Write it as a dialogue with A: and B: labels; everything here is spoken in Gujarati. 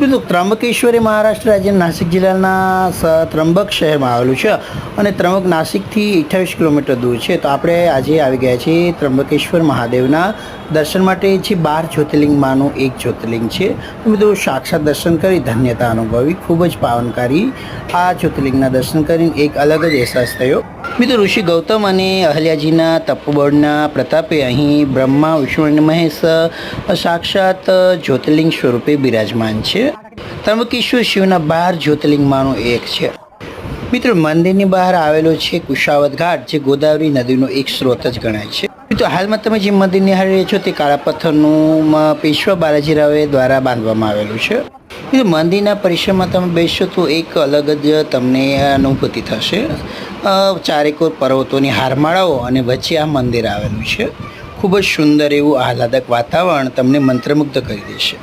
A: બીજું ત્રંબકેશ્વર એ મહારાષ્ટ્ર રાજ્યના નાસિક જિલ્લાના ત્રંબક શહેરમાં આવેલું છે અને ત્રંબક નાસિકથી અઠ્યાવીસ કિલોમીટર દૂર છે. તો આપણે આજે આવી ગયા છીએ ત્રંબકેશ્વર મહાદેવના દર્શન માટે, જે બાર જ્યોતિર્લિંગમાંનું એક જ્યોતિર્લિંગ છે. તો મિત્રો, સાક્ષાત દર્શન કરી ધન્યતા અનુભવી. ખૂબ જ પાવનકારી આ જ્યોતિર્લિંગના દર્શન કરીને એક અલગ જ અહેસાસ થયો. મિત્રો, ઋષિ ગૌતમ અને અહલ્યાજીના તપબળના પ્રતાપે અહીં બ્રહ્મા, વિષ્ણુ અને મહેશ સાક્ષાત જ્યોતિર્લિંગ સ્વરૂપે બિરાજમાન છે. ત્રંબકેશ્વર શિવના બાર જ્યોતિર્લિંગમાંનું એક છે. મિત્રો, મંદિરની બહાર આવેલો છે કુશાવત ઘાટ, જે ગોદાવરી નદીનો એક સ્ત્રોત જ ગણાય છે. મિત્રો, હાલમાં તમે જે મંદિર નિહાળી રહ્યા છો તે કાળા પથ્થરનું પેશવા બાલાજીરાવે દ્વારા બાંધવામાં આવેલું છે. મંદિરના પરિસરમાં તમે બેસશો તો એક અલગ જ તમને અનુભૂતિ થશે. ચારેક પર્વતોની હારમાળાઓ અને વચ્ચે આ મંદિર આવેલું છે. ખૂબ જ સુંદર એવું આહલાદક વાતાવરણ તમને મંત્રમુગ્ધ કરી દેશે.